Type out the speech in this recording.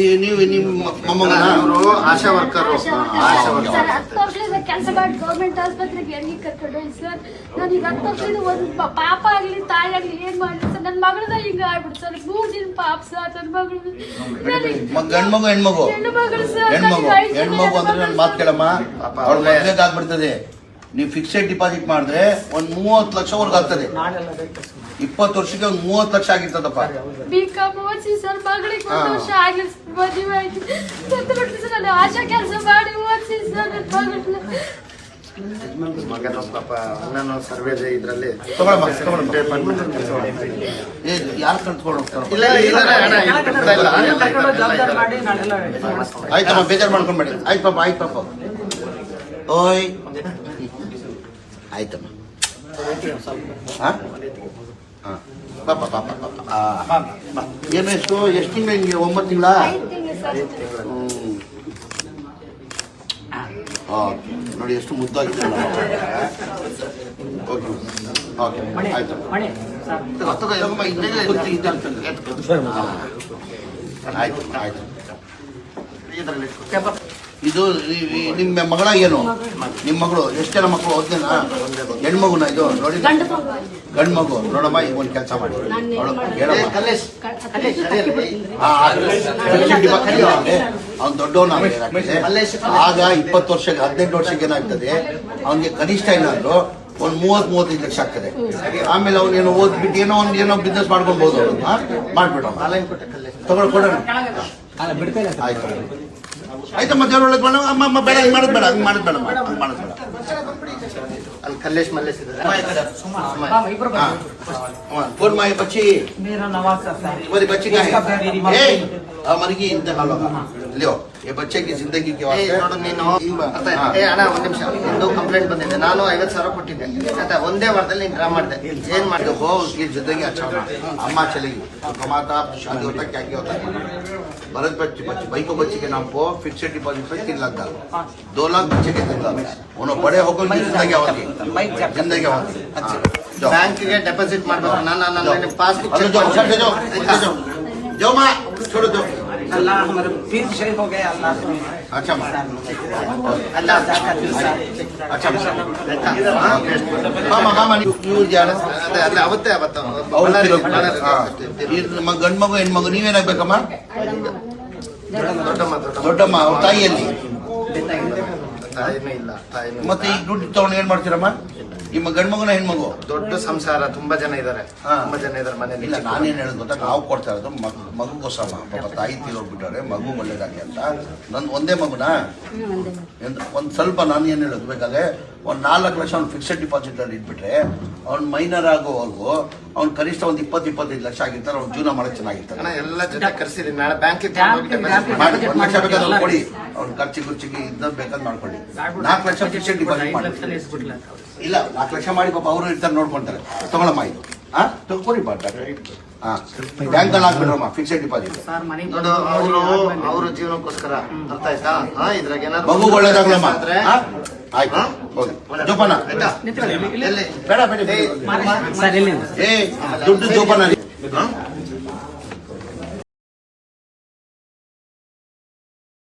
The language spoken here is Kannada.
ನೀವು ನೀವು ನಿಮ್ಮ ಮೊಮ್ಮಗನ? Asha worker Asha worker sir ಹತ್ತು ವರ್ಷದಿಂದ ಕೆಲಸ ಮಾಡಿ ಗೌರ್ಮೆಂಟ್ ಆಸ್ಪತ್ರೆಗೆ ಎಲ್ಲಿ ಕರ್ಕೊಂಡು ಹೋಗಿ ಸರ್? ನಾನು ಈಗ ಹತ್ತು ವರ್ಷದಿಂದ ಒಂದು ಪ- ಪಾಪ ಆಗಲಿ ತಾಯಿ ಆಗಲಿ ಏನ್ ಮಾಡ್ಲಿ ಸರ್? ನನ್ನ ಮಗಳದ ಹಿಂಗ ಆಗ್ಬಿಡ್ತು ಸರ್. ಮೂರು ದಿನ ಪಾಪ ಸರ್ ನನ್ನ ಮಗಳು. ಮ- ಗಂಡ್ ಮಗು ಹೆಣ್ಮಗು? ಹೆಣ್ಣು ಮಗಳು ಸರ್. ಹೆಣ್ಮಗು? ನನಗೆ ಐದು ಜನ ಹೆಣ್ಮಗು ಅಂದ್ರೆ ನನ್ನ ಮಾತು ಕೇಳಮ್ಮ? ಪಾಪ ಅವ್ಳ ಒಳ್ಳೆ- ಮದ್ವೆಗೆ ಆಗ್ಬಿಡ್ತದೆ. ನೀವು ಫಿಕ್ಸೆಡ್ ಡಿಪಾಸಿಟ್ ಮಾಡಿದ್ರೆ ಒಂದ್ ಮೂವತ್ತು ವರ್ಗ ಆಗ್ತದೆ. ಇಪ್ಪತ್ತು ವರ್ಷಕ್ಕೆ ಒಂದ್ ಮೂವತ್ತು ಲಕ್ಷ ಆಗಿರ್ತದಪ್ಪ. ಬಿ ಕಾಮ್ ಓದಿಸಿ ಸರ್ ಮಗಳಿಗೆ ಒಂದು ವರ್ಷ ಆಗ್ಲಿ ಸರ್ ಮದುವೆ ಆಯ್ತು ಸತ್ತು ಬಿಟ್ರು ಸರ್ ನಾನು ಆಶಾ ಕೆಲಸ ಮಾಡಿ ಓದಿಸಿ ಸರ್ ನನ್ನ ಮಗಳನ್ನ ಮಗನ ಪಾಪ ಅಣ್ಣನ ಸರ್ವೆ ಇದ್ರಲ್ಲಿ ತಗೊಳಮ್ಮ, ತಗೊಳಮ್ಮ. ಕೆಲಸ ಮಾಡ್ತಾರೆ. ಏ ಯಾರು ಹೋಗ್ತಾರ ಇಲ್ಲ ಇಲ್ಲ ಆಯ್ತಮ್ಮ ಬೇಜಾರು ಮಾಡ್ಕೊಂಬೇಡಿ ಆಯ್ತು ಪಾಪ ಆಯ್ತು ಪಾಪ ಓಯ್ ಆಯ್ತಮ್ಮ ಹಾ ಪಾಪ ಪಾಪ ಪಾಪ. ಏನು ಎಷ್ಟು ಎಷ್ಟು ತಿಂಗಳು? ನಿಮಗೆ ಒಂಬತ್ತು ತಿಂಗಳ ಓಕೆ ನೋಡಿ ಎಷ್ಟು ಮುದ್ದಾಗಿದೆ ಓಕೆ ಓಕೆ ಆಯ್ತು. ಆಯ್ತು ಆಯ್ತು. ಇದ್ರಲ್ಲಿ ಇದು ನಿಮ್ಮ ಮಗಳ ಏನು? ನಿಮ್ಮ ಮಗಳು. ಎಷ್ಟು ಜನ ಮಕ್ಕಳು? ಓದ್ನೇನಾ ಹೆಣ್ಮಗುನ ಇದು? ನೋಡಿ. ಗಂಡು ಮಗು. ಗಂಡು ಮಗು ನೋಡಮ್ಮ ಈಗ ಒಂದು ಕೆಲಸ ಮಾಡಿ. ಅವ್ನು. ದೊಡ್ಡವನ ಆಗ ಇಪ್ಪತ್ತು ವರ್ಷಕ್ಕೆ ಹದಿನೆಂಟು ವರ್ಷಕ್ಕೆ ಏನಾಗ್ತದೆ? ಅವನಿಗೆ ಕನಿಷ್ಠ ಏನಾದ್ರು ಒಂದ್ ಮೂವತ್ ಮೂವತ್ತೈದು ಲಕ್ಷ ಆಗ್ತದೆ. ಆಮೇಲೆ ಅವನೇನೋ ಓದ್ಬಿಟ್ಟು ಏನೋ ಒಂದ್ ಏನೋ ಬಿಸ್ನೆಸ್ ಮಾಡ್ಕೊಳ್ಬಹುದು ಅವ್ರನ್ನ ಮಾಡ್ಬಿಡೋಣ ಆನ್ಲೈನ್ ಆಯ್ತು. ಆಯ್ತು ಮತ್ತೆ ಒಳ್ಳೆ ಬೇಡ ಅಮ್ಮ ಅಮ್ಮ ಬೇಡ ಹಂಗೆ ಮಾಡೋದು ಬೇಡ ಹಂಗೆ ಮಾಡೋದು ಬೇಡ ಹಂಗೆ ಮಾಡೋದು ಬೇಡ ಅಲ್ಲಿ ಕಲ್ಲೇಶ್ ಮಲ್ಲೇಶ್ ಇದ್ದಾರೆ ಫೋನ್ ಮಾಡಿ ಬಚ್ಚಿ ಬಚ್ಚಿ नवाज सर है तुम्हारी बच्ची का इसका है मेरी ए, मम्मी हमारी की इंतकाल होगा लियो ये बच्चे की जिंदगी के ಏ, वास्ते ನೋಡು ನೀನು ಈಗ ಬಾ. ಅತ್ತ, ಹಾ. ಏ ಅಣ್ಣ ಒಂದ್ ನಿಮಿಷ ನಿಂದು ಕಂಪ್ಲೇಂಟ್ ಬಂದಿದೆ ನಾನು ಐವತ್ತು ಸಾವಿರ ಕೊಟ್ಟಿದ್ದೆ ಆಯ್ತಾ ಒಂದೇ ವಾರದಲ್ಲಿ ನೀನು ಡ್ರಾ ಮಾಡಿದೆ ಏನ್ ಮಾಡಿದೆ देखो उसकी जिंदगी अच्छा होना अम्मा चलेगी तो कमाता शादी होता क्या क्या होता है भरत बच्चे बच्चे भाई को बच्चे के नाम को फिक्सेड डिपॉजिट पे तीन लाख डालो दो लाख बच्चे के तीन लाख उन्होंने बड़े होकर उनकी जिंदगी होती जिंदगी होती हाँ, जाओ ಬ್ಯಾಂಕಿಗೆ ಡೆಪಾಸಿಟ್ ಮಾಡ್ಬೇಕು ನಾನು ನನ್ನ ಪಾಸ್ಬುಕ್ अरे जाओ उधर से जाओ उधर जाओ जाओ माँ छोड़ो दो अल्लाह हमारे पीर शरीफ हो गए अल्लाह को अच्छा माँ ಅಲ್ಲ अच्छा ಮಾಮ ಮಾಮ ನೀವು ನೀವು ಯಾರು ಅದೇ ಅಲ್ಲ ಅವತ್ತೇ ಅವತ್ತು ಅವ್ರು ಬಳ್ಳಾರಿ- ತಿರುಗಿ- ಬಳ್ಳಾರಿ- ಹಾ. ಈ ನಮ್ಮ ಗಂಡ್ ಮಗು ಹೆಣ್ಮಗು ನೀವೇನಾಗ್ಬೇಕಮ್ಮ ದೊಡ್ಡಮ್ಮ ದೊಡ್ಡಮ್ಮ ದೊಡ್ಡಮ್ಮ ಅವ್ರ ತಾಯಿಯಲ್ಲಿ ತಾಯಿನೂ ಇಲ್ಲ ತಾಯಿನೂ ಮತ್ತೆ ಈಗ ದುಡ್ಡು ತಗೊಂಡು ಏನ್ ಮಾಡ್ತೀರಮ್ಮ ನಿಮ್ಮ ಗಂಡ್ ಮಗನ ಹೆಣ್ಮಗು? ದೊಡ್ಡ ಸಂಸಾರ ತುಂಬಾ ಜನ ಇದಾರೆ. ಹಾ. ತುಂಬಾ ಜನ ಇದಾರೆ ಮನೇಲಿ ಇಲ್ಲ ನಾನೇನ್ ಹೇಳೋದು ಗೊತ್ತಾ? ನಾವು ಕೊಡ್ತಾ ಇರೋದು ಮಗು ಮಗುಗೋಸ್ಕರ ಪಾಪ ತಾಯಿ ತೀರೋಗ್ಬಿಟ್ಟವ್ರೆ ಮಗು ಒಳ್ಳೇದಾಗಿ ಅಂತ. ನನ್ ಒಂದೇ ಮಗುನಾ? ಒಂದ್ ಸ್ವಲ್ಪ ನಾನು ಏನ್ ಹೇಳೋದು ಬೇಕಾದ್ರೆ ಒಂದು ನಾಲ್ಕು ಲಕ್ಷ ಅವ್ನು ಫಿಕ್ಸೆಡ್ ಡಿಪಾಸಿಟಲ್ಲಿ ಇಟ್ಬಿಟ್ರೆ ಅವ್ನು ಮೈನರ್ ಆಗೋವರೆಗೂ ಅವ್ನು ಕನಿಷ್ಠ ಒಂದು ಇಪ್ಪತ್ತು ಇಪ್ಪತ್ತೈದು ಲಕ್ಷ ಆಗಿರ್ತಾರೆ ಅವ್ನ ಜೀವನ ಮಾಡೋಕೆ ಚೆನ್ನಾಗಿರ್ತಾರೆ. ಅಣ್ಣ ಎಲ್ಲ ಜೊತೆ ನಾಳೆ ಬ್ಯಾಂಕ್ ಲಕ್ಷ ಕೊಡಿ. ಅವ್ನು ಖರ್ಚಿಗೆ ಖರ್ಚಿಗೆ ಇದ್ದ ಬೇಕಾದ್ರೆ ಮಾಡ್ಕೊಳ್ಳಿ. ನಾಲ್ಕು ಲಕ್ಷ ಫಿಕ್ಸೆಡ್ ಡಿಪಾಸಿಟ್ ಮಾಡಿ ಇಲ್ಲ ನಾಲ್ಕು ಲಕ್ಷ ಮಾಡಿ ಪಾಪ ಅವರು ಇರ್ತಾರೆ ನೋಡ್ಕೊಂತಾರೆ. ತಗೊಳಮ್ಮ ಇದು. ತಗೊಳ್ಳಿ ಹಾ ಬ್ಯಾಂಕ್ ಹಾಕ್ಬಿಡ್ರಮ್ಮ ಫಿಕ್ಸೆಡ್ ಡಿಪಾಸಿಟ್ ಅವರು ಅವ್ರ ಜೀವನಕ್ಕೋಸ್ಕರ ಅರ್ಥ ಆಯ್ತಾ? ಇದ್ರಾಗ ಏನಾದ್ರು ಮಗು ಆದ್ರೆ ಹಾ? ಆಯ್ತು ಹೋಗಿ ಜೋಪಾನ ಆಯ್ತಾ? ಎಲ್ಲಿ? ಬೇಡ ಬೇಡ ಏಯ್, ಬೇಡ. सर ಇಲ್ಲಿ ಏ ದುಡ್ಡು ಜೋಪಾನ ರೀ. ಹಾ?